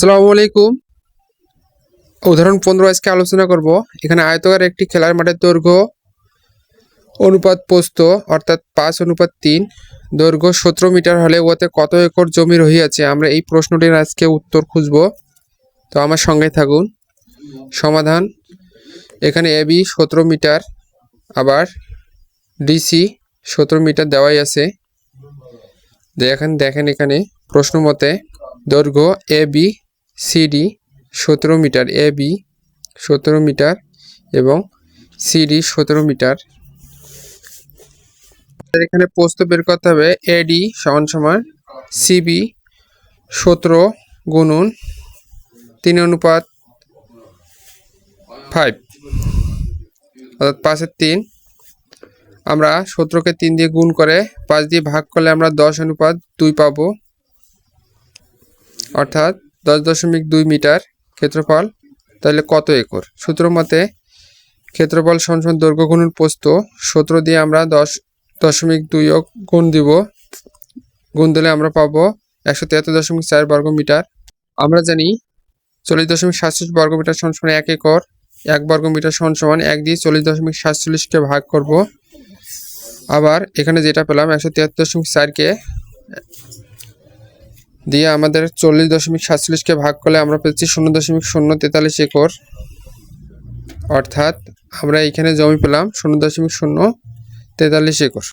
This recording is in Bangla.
আসসালামু আলাইকুম। উদাহরণ পনেরো, আজকে আলোচনা করব। এখানে আয়তকার একটি খেলার মাঠের দৈর্ঘ্য অনুপাত পোস্ত অর্থাৎ পাঁচ অনুপাত তিন। দৈর্ঘ্য সতেরো মিটার হলে ওতে কত একর জমি রহিয়াছে? আমরা এই প্রশ্নটির আজকে উত্তর খুঁজব। তো আমার সঙ্গে থাকুন। সমাধান, এখানে এবি সতেরো মিটার, আবার ডিসি সতেরো মিটার দেওয়াই আছে। দেখেন দেখেন এখানে প্রশ্ন মতে দৈর্ঘ্য এ, বি সিডি সতেরো মিটার এ বি সতেরো মিটার এবং সিডি সতেরো মিটার। এখানে প্রস্থ বের করতে হবে এডি সমান সমান সিবি সতেরো গুণন তিন অনুপাত ফাইভ অর্থাৎ পাঁচের তিন। আমরা সতেরোকে তিন দিয়ে গুণ করে পাঁচ দিয়ে ভাগ করলে আমরা দশ অনুপাত দুই পাবো। অর্থাৎ দশ দশমিক দুই মিটার ক্ষেত্রফল, তাহলে কত একর? সূত্র মতে, ক্ষেত্রফল সমান দৈর্ঘ্য গুণন পোস্ত সতেরো দিয়ে আমরা দশ দশমিক দুই গুণ দিব। গুণ দিলে আমরা পাবো একশো তিয়াত্তর দশমিক চার বর্গ মিটার। আমরা জানি চল্লিশ দশমিক সাতচল্লিশ বর্গ মিটার সমান এক একর, এক বর্গ মিটার সমান সমান এক দিয়ে চল্লিশ দশমিক সাতচল্লিশকে ভাগ করব। আবার এখানে যেটা পেলাম একশো তিয়াত্তর দশমিক চারকে দিয়ে আমাদের চল্লিশ দশমিক সাতচল্লিশকে ভাগ করলে আমরা পেয়েছি শূন্য দশমিক শূন্য তেতাল্লিশ একর। অর্থাৎ আমরা এইখানে জমি পেলাম শূন্য দশমিক শূন্য তেতাল্লিশ একর।